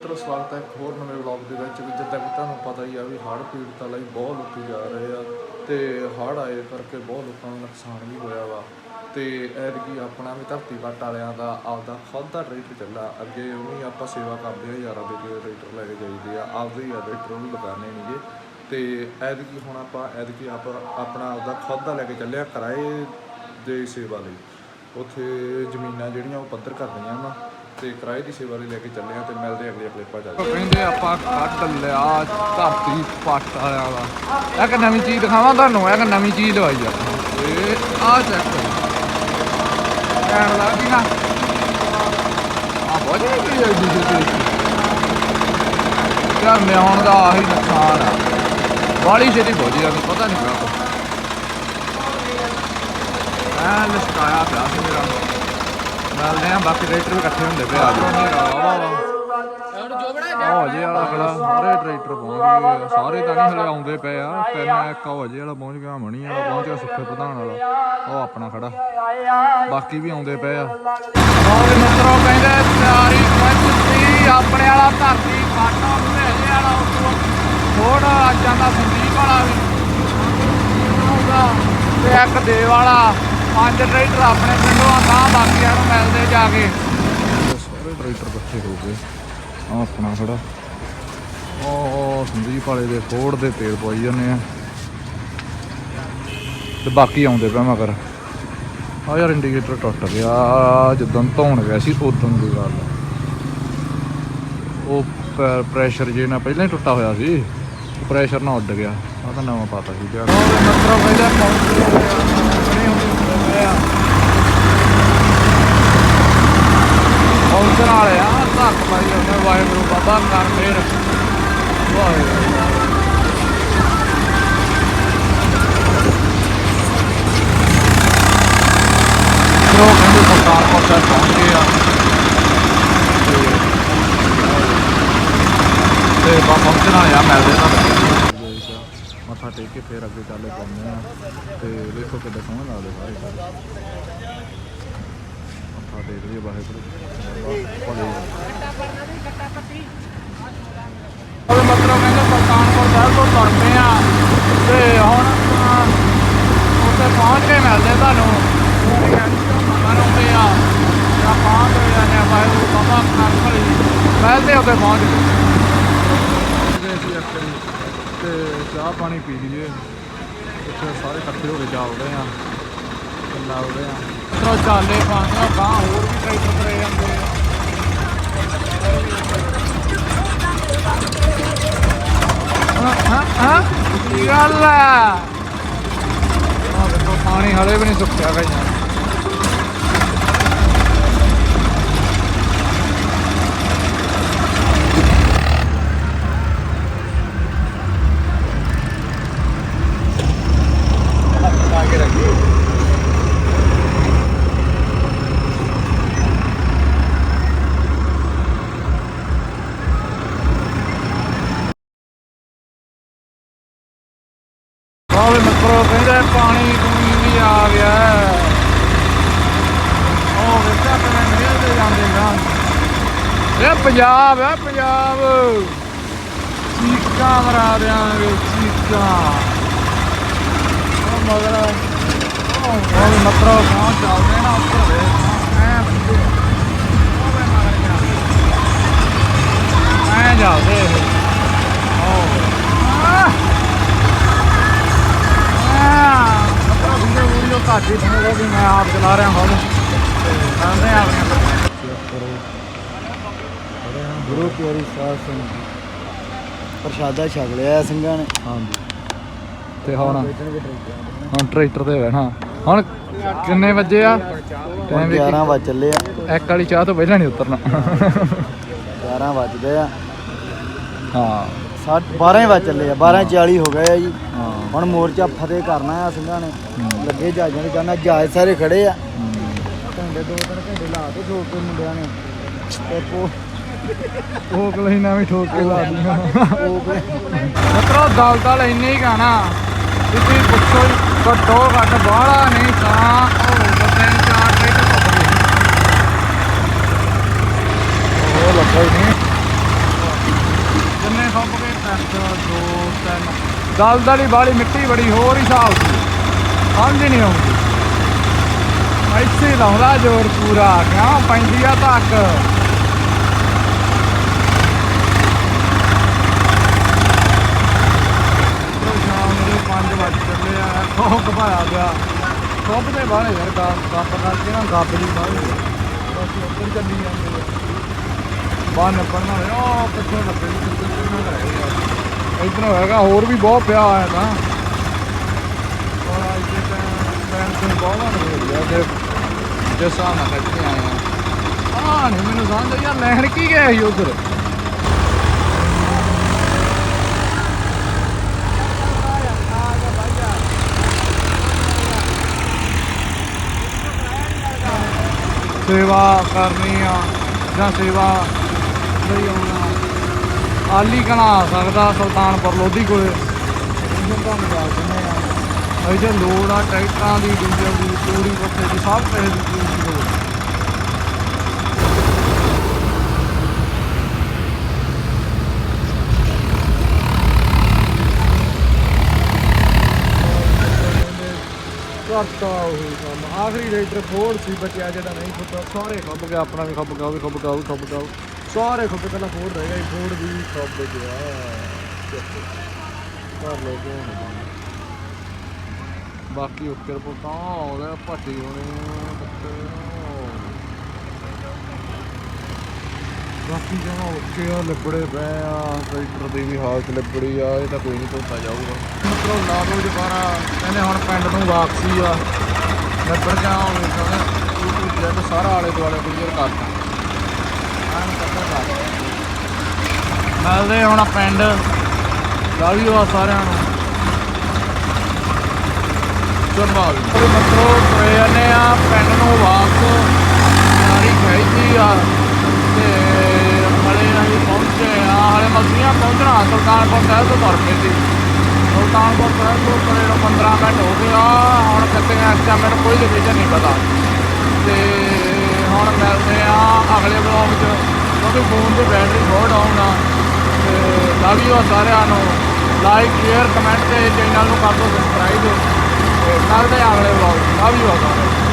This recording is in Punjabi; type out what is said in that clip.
ਮਿੱਤਰੋ, ਸਵਾਗਤ ਹੈ ਇੱਕ ਹੋਰ ਨਵੇਂ ਵਲੌਗ ਦੇ ਵਿੱਚ ਵੀ ਜਿੱਦਾਂ ਕਿ ਤੁਹਾਨੂੰ ਪਤਾ ਹੀ ਆ ਵੀ ਹੜ੍ਹ ਪੀੜਤਾਂ ਲਈ ਬਹੁਤ ਲੋਕੀ ਜਾ ਰਹੇ ਆ ਤੇ ਹੜ੍ਹ ਆਏ ਕਰਕੇ ਬਹੁਤ ਲੋਕਾਂ ਨੂੰ ਨੁਕਸਾਨ ਵੀ ਹੋਇਆ ਵਾ। ਤੇ ਐਤਕੀ ਆਪਣਾ ਵੀ ਧਰਤੀ ਵੱਟ ਵਾਲਿਆਂ ਦਾ ਆਪਦਾ ਖੁਦ ਦਾ ਰੇਟ ਚੱਲਾ ਅੱਗੇ ਉਹੀ ਆਪਾਂ ਸੇਵਾ ਕਰਦੇ ਆ ਯਾਰਾਂ ਦੇ ਕੇ ਟਰੈਕਟਰ ਲੈ ਕੇ ਜਾਈਦੇ ਆ। ਆਪਦੇ ਹੀ ਆ ਟਰੈਕਟਰ ਉਹਨੂੰ ਲਗਾਣੇ ਨਹੀਂਗੇ ਤੇ ਐਤਕੀ ਹੁਣ ਆਪਾਂ, ਐਤਕੀ ਆਪ ਆਪਣਾ ਆਪਦਾ ਖੁਦ ਦਾ ਲੈ ਕੇ ਚੱਲਿਆ ਕਿਰਾਏ ਦੇ ਸੇਵਾ ਲਈ। ਉੱਥੇ ਜ਼ਮੀਨਾਂ ਜਿਹੜੀਆਂ ਉਹ ਪੱਧਰ ਕਰਦੀਆਂ ਵਾ। ਤੇ ਕਿਰਾਏ ਦੀ ਸੇਵਾ ਲਈ ਲੈ ਕੇ ਚੱਲੇ ਆ ਤੇ ਮਿਲਦੇ ਅਗਲੇ ਕਲਿੱਪਾਂ ਚ ਕਹਿੰਦੇ ਆਪਾਂ ਕੱਢ ਲਿਆ ਧਰਤੀ ਪੱਟ ਵਾਲਿਆ ਵਾ ਇੱਕ ਨਵੀਂ ਚੀਜ਼ ਦਿਖਾਵਾਂ ਤੁਹਾਨੂੰ? ਇੱਕ ਨਵੀਂ ਚੀਜ਼ ਲਵਾਈ ਆ? ਤੇ ਆ ਚੈੱਕ ਕਰੋ। ਕਹਿਣ ਲੱਗੀ ਨਾ। ਆ ਬਹੁਤ ਜੀ ਜੀ ਜੀ। ਯਾਰ ਮਿਆਉਣ ਦਾ ਆਹੀ ਨੁਕਸਾਨ ਆ। ਵਾਲੀ ਛੇਤੀ ਬਹੁਤ ਜਾਂਦੀ ਪਤਾ ਨਹੀਂ ਕਾਹਤੋਂ ਐ ਲਸਕਾਇਆ ਪਿਆ ਸੀ ਮੇਰਾ। ਮਿਲਦੇ ਆ ਬਾਕੀ ਟਰੈਕਟਰ ਵੀ ਇਕੱਠੇ ਹੁੰਦੇ ਪਏ ਆ। ਉਹ ਜੇ ਵਾਲਾ ਖੜਾ ਸਾਰੇ ਟਰੈਕਟਰ ਪਹੁੰਚ ਗਏ ਸਾਰੇ ਤਾਂ ਨਹੀਂ ਹਲੇ ਆਉਂਦੇ ਪਏ ਆ। ਤਿੰਨ ਇੱਕ ਉਹ ਜੇ ਵਾਲਾ ਪਹੁੰਚ ਗਿਆ ਮਣੀ ਵਾਲਾ ਪਹੁੰਚ ਗਿਆ ਸੁੱਖੇ ਪ੍ਰਧਾਨ ਵਾਲਾ। ਉਹ ਆਪਣਾ ਖੜਾ। ਬਾਕੀ ਵੀ ਆਉਂਦੇ ਪਏ ਆ। ਹੋਰ ਮਿੱਤਰੋ ਕਹਿੰਦੇ ਤਿਆਰੀ ਪਹੁੰਚੀ ਆਪਣੇ ਵਾਲਾ ਧਰਤੀ ਫਾਟਾ ਭੇਜੇ ਵਾਲਾ ਉੱਤੋਂ ਥੋੜਾ ਆ ਜਾਂਦਾ ਸੰਦੀਪ ਵਾਲਾ ਵੀ। ਤੇ ਇੱਕ ਦੇਵ ਵਾਲਾ। ਪੰਜ ਟਰੈਕਟਰ ਆਪਣੇ ਪਿੰਡੋਂ ਆ ਗਾਂ ਬਾਕੀਆਂ ਨੂੰ ਮਿਲਦੇ ਜਾ ਕੇ। ਸਾਰੇ ਟਰੈਕਟਰ ਇਕੱਠੇ ਹੋ ਗਏ। ਆ ਆਪਣਾ ਖੜਾ। ਉਹ ਸੰਦੀਪ ਵਾਲੇ ਦੇ ਫੋੜ ਦੇ ਤੇਲ ਪਵਾਈ ਜਾਂਦੇ ਆ। ਤੇ ਬਾਕੀ ਆਉਂਦੇ ਪਿਆ ਮਗਰ। ਆ ਯਾਰ ਇੰਡੀਕੇਟਰ ਟੁੱਟ ਗਿਆ। ਜਦੋਂ ਧੋਣ ਗਿਆ ਸੀ ਉਦੋਂ ਦੀ ਗੱਲ। ਉਹ ਪ੍ਰੈਸ਼ਰ ਜੇ ਨਾਲ ਪਹਿਲਾਂ ਹੀ ਟੁੱਟਾ ਹੋਇਆ ਸੀ ਪ੍ਰੈਸ਼ਰ ਨਾਲ ਉੱਡ ਗਿਆ। ਆ ਤਾਂ ਨਵਾਂ ਪਾਤਾ ਸੀ। ਉਹ ਮਤਲਬ ਪਹਿਲਾਂ ਪਹੁੰਚਣ ਵਾਲੇ ਆ ਧੱਕ ਪਾਈ ਜਾਂਦੇ ਵਾਹਿਗੁਰੂ, ਬਾਬਾ ਕਰ ਮੇਰ। ਵਾਹਿਗੁਰੂ। ਫਿਰ ਉਹ ਕਹਿੰਦੇ ਸਰਕਾਰ ਕੋਲ ਪਹੁੰਚ ਗਏ ਆ। ਤੇ ਬਾ ਪਹੁੰਚਣ ਆ ਮਿਲਦੇ ਤਾਂ ਮੱਥਾ ਟੇਕ ਕੇ ਫੇਰ ਅੱਗੇ ਚੱਲੇ ਪਾਉਂਦੇ ਆ। ਤੇ ਦੇਖੋ ਕਿੱਦਾਂ ਸੋਹਣੇ ਲੱਗਦੇ ਸਾਰੇ ਮੱਥਾ ਟੇਕ ਵਾਹਿਗੁਰੂ ਮਤਲਬ ਕਹਿੰਦੇ ਸਾਹਿਬ ਤੋਂ ਆ ਤੇ ਹੁਣ ਉੱਥੇ ਪਹੁੰਚ ਕੇ ਮਿਲਦੇ ਤੁਹਾਨੂੰ। ਮਰੋਂਗੇ ਆ ਜਾਂ ਪਹੁੰਚ ਗਏ ਆ ਨੇ ਵਾਹਿਗੁਰੂ ਬਾਬਾ ਕਰ ਭਲੀ ਮਿਲਦੇ ਉੱਥੇ ਪਹੁੰਚ ਕੇ। ਗਏ ਸੀ ਐਕਚੁਅਲੀ ਤੇ ਚਾਹ ਪਾਣੀ ਪੀ ਲਈਏ। ਉੱਥੇ ਸਾਰੇ ਇਕੱਠੇ ਹੋ ਕੇ ਚੱਲਦੇ ਆ ਤੇ ਆ ਤਰੋ ਚਾਲੇ ਪਾਉਂਦੇ ਆ ਹੋਰ ਵੀ ਟਰੈਕਟਰ ਤੁਰੇ ਜਾਂਦੇ ਆ। ਹਾਂ ਹਾਂ ਕੀ ਗੱਲ ਆ? ਆਹ ਦੇਖੋ, ਪਾਣੀ ਹਲੇ ਵੀ ਨਹੀਂ ਸੁੱਕਿਆ ਗਈਆਂ ਆਵੇ ਮਤਲਬ ਕਹਿੰਦੇ ਪਾਣੀ ਪੂਣੀ ਵੀ ਆ ਗਿਆ। ਉਹ ਵੇਖਿਆ ਕਿਵੇਂ ਮੇਲ ਤੇ ਜਾਂਦੇ ਗਾ ਇਹ ਪੰਜਾਬ ਹੈ, ਪੰਜਾਬ। ਚੀਕਾਂ ਮਰਾ ਦਿਆਂਗੇ, ਚੀਕਾਂ। ਉਹ ਮਗਰ, ਉਹ ਉਹ ਮਤਲਬ ਚੱਲਦੇ ਨਾ ਉੱਪਰ ਐ ਜਾ ਐ ਜਾਂਦੇ ਇਹ ਉਹ ਆਹ ਮਤਲਬ ਵੀਡੀਓ ਹੀ ਬਣੇਗਾ ਵੀ ਮੈਂ ਆਪ ਚਲਾ ਰਿਹਾ ਹੁਣ ਕਹਿੰਦੇ ਆ ਆਪਣੀਆਂ ਗੁਰੂ ਪਿਆਰੀ ਸਾਧ ਸੰਗਤ ਪ੍ਰਸ਼ਾਦਾ ਛਕ ਲਿਆ ਸਿੰਘਾਂ ਨੇ ਹਾਂਜੀ ਤੇ ਹੁਣ? ਹੁਣ ਟਰੈਕਟਰ ਤੇ ਬੈਠਾ ਹੁਣ ਕਿੰਨੇ ਵਜੇ ਆ? ਟਾਈਮ 11 ਵਜ ਚੱਲੇ ਆ। ਇੱਕ ਵਾਲੀ ਚਾਹ ਤੋਂ ਪਹਿਲਾਂ ਨਹੀਂ ਉਤਰਨਾ। 11 ਵੱਜਦੇ ਆ। ਹਾਂ। 12 ਵਜ ਚੱਲੇ ਆ 12:40 ਹੋ। ਗਏ ਆ ਜੀ। ਹਾਂ। ਹੁਣ ਮੋਰਚਾ ਫਤਿਹ ਕਰਨਾ ਆ ਸਿੰਘਾਂ ਨੇ। ਲੱਗੇ ਜਹਾਜ਼ਾਂ ਦੇ ਜਾਣਾ ਜਹਾਜ਼ ਸਾਰੇ ਖੜੇ ਆ। ਘੰਟੇ ਦੋ ਤਿੰਨ ਘੰਟੇ ਲਾ ਕੇ ਠੋਕ ਕੇ ਮੁੰਡਿਆਂ ਨੇ। ਤੇ ਪੋ ਉਹ ਲਈ ਨਾ ਵੀ ਠੋਕ ਕੇ ਲਾ ਦੂੰਗਾ ਮਤਲਬ ਦਲ ਦਲ ਇੰਨੇ ਹੀ ਗਾਣਾ। ਤੁਸੀਂ ਪੁੱਛੋ ਹੀ ਘੱਟੋ ਘੱਟ ਬਾਹਲਾ ਨਹੀਂ ਤਾਂ ਉਹ ਤਿੰਨ ਚਾਰ ਗਏ ਉਹ ਲੱਗਾ ਹੀ ਨਹੀਂ। ਦਲਦਲ ਹੀ ਬਾਲੀ ਮਿੱਟੀ ਬੜੀ, ਹੋਰ ਹੀ ਹਿਸਾਬ ਸੀ। ਸਮਝ ਨਹੀਂ ਆਉਂਦੀ। ਇੱਥੇ ਲਾਉਂਦਾ ਜ਼ੋਰ ਪੂਰਾ, ਕਿਉਂ ਪੈਂਦੀ ਆ ਧੱਕ? ਸ਼ਾਮ ਦੇ 5 ਵਜੇ ਚੱਲੇ ਆ ਖੋਕ ਭਾਇਆ ਗਿਆ। ਖੋਕ ਦੇ ਬਾਹਲੇ ਯਾਰ ਗੱਪ ਗੱਪ ਕਰਕੇ ਨਾ ਗੱਪ ਦੀ ਬਾਹਲੇ ਬਸ ਉੱਧਰ ਚੱਲੀ ਜਾਂਦੇ ਆ। ਬਾਹਰ ਨਿਕਲਣਾ ਹੋਇਆ ਉਹ ਪਿੱਛੋਂ ਲੱਗੇ ਕਿੱਥੇ ਕਿੰਨਾ ਰਹਿ ਗਿਆ ਇਧਰੋਂ ਹੈਗਾ ਹੋਰ ਵੀ ਬਹੁਤ ਪਿਆ ਹੋਇਆ ਤਾਂ ਔਰ ਅੱਜ ਦੇ ਟਾਈਮ ਤੋਂ ਬਹੁਤ ਹੋ ਗਿਆ ਤੇ ਜਿਸ ਹਿਸਾਬ ਨਾਲ ਕੱਢ ਕੇ ਆਏ ਆ ਆਹ ਨਹੀਂ ਮੈਨੂੰ ਸਮਝ ਯਾਰ ਲੈਣ ਕੀ ਗਏ ਸੀ ਉਧਰ ਸੇਵਾ ਕਰਨੀ ਆ ਜਾਂ ਸੇਵਾ ਲਈ ਆਉਣਾ ਆਲੀ ਕਣਾ ਆ ਸਕਦਾ ਸੁਲਤਾਨਪੁਰ ਲੋਧੀ ਕੋਲੇ। ਉਹਨਾਂ ਲੋੜ ਆ ਟਰੈਕਟਰਾਂ ਦੀ, ਡੀਜ਼ਲ ਦੀ ਤੂੜੀ ਪੱਤੇ ਦੀ, ਸਭ ਪੈਸੇ ਦੀ ਚੀਜ਼ ਲੋੜ। ਕਰਤਾ ਉਹ ਕੰਮ। ਆਖਰੀ ਰੇਟਰ ਫੋੜ ਸੀ ਬਚਿਆ ਜਿਹੜਾ ਨਹੀਂ ਫੁੱਟਾ ਸਾਰੇ ਖੱਬ ਗਿਆ, ਆਪਣਾ ਵੀ ਖੱਬ ਗਿਆ, ਉਹ ਵੀ ਖੱਬ ਗਿਆ, ਉਹ ਵੀ ਖੱਬ ਗਿਆ ਸਾਰੇ ਖੱਬ ਪਹਿਲਾਂ ਫੋੜ ਰਹਿ ਗਿਆ ਸੀ, ਫੋੜ ਵੀ ਗਿਆ ਕਰ ਲੋ ਕੋਣ ਬਾਕੀ ਉੱਕੇ ਰਿਪੋਰਟਾਂ ਹੋ ਭੱਟੀ ਹੋਣੇ ਬਾਕੀ ਜਮਾ ਉੱਕੇ ਆ ਲੱਭੜੇ ਪਏ ਆ ਟਰੈਕਟਰ ਦੀ ਵੀ ਹਾਲਤ ਲੱਭੜੀ ਆ ਇਹ ਤਾਂ ਕੋਈ ਨਹੀਂ ਧੋਤਾ ਜਾਊਗਾ। ਮਤਲਬ ਲਾ ਲਓ ਦੁਬਾਰਾ ਕਹਿੰਦੇ ਹੁਣ ਪਿੰਡ ਨੂੰ ਵਾਪਸੀ ਆ ਲੱਭੜ ਗਿਆ ਹੋਵੇ ਕਹਿੰਦਾ ਸਾਰਾ ਆਲੇ ਦੁਆਲੇ ਕਲੀਅਰ ਕਰਤਾ। ਆਨ ਮਿਲਦੇ ਹੁਣ ਪਿੰਡ। ਲਾਵੀਓ ਆ ਸਾਰਿਆਂ ਨੂੰ। ਚੰਬਾਲ ਮਤਲਬ ਤੁਰੇ ਜਾਂਦੇ ਆ ਪਿੰਡ ਨੂੰ ਵਾਪਸ। ਸਾਰੀ ਚਾਹੀਦੀ ਆ। ਤੇ ਹਲੇ ਅਸੀਂ ਪਹੁੰਚੇ ਆ। ਹਲੇ ਮੱਸੀਆਂ ਪਹੁੰਚਣਾ। ਸੁਲਤਾਨਪੁਰ ਸਾਹਿਬ ਤੋਂ ਤੁਰ ਪਏ ਸੀ ਸੁਲਤਾਨਪੁਰ ਸਾਹਿਬ ਤੋਂ ਪਰੇ ਨੂੰ 15 ਮਿੰਟ ਹੋ ਗਏ ਆ। ਹੁਣ ਕਿੱਥੇ ਆ ਇਸ ਟਾਈਮ ਕੋਈ ਲੋਕੇਸ਼ਨ ਨਹੀਂ ਪਤਾ। ਤੇ ਹੁਣ ਮਿਲਦੇ ਆ ਅਗਲੇ ਬਲੌਗ 'ਚ, ਕਿਉਂਕਿ ਫੋਨ ਦੀ ਬੈਟਰੀ ਬਹੁਤ ਡਾਊਨ ਆ, ਤੇ ਲਵ ਯੂ ਸਾਰਿਆਂ ਨੂੰ। ਲਾਈਕ ਸ਼ੇਅਰ ਕਮੈਂਟ ਤੇ ਚੈਨਲ ਨੂੰ ਕਰ ਦਿਓ ਸਬਸਕ੍ਰਾਈਬ ਤੇ ਕਰਦੇ ਆ ਅਗਲੇ ਬਲੌਗ ਲਵ ਯੂ ਸਾਰਿਆਂ ਨੂੰ।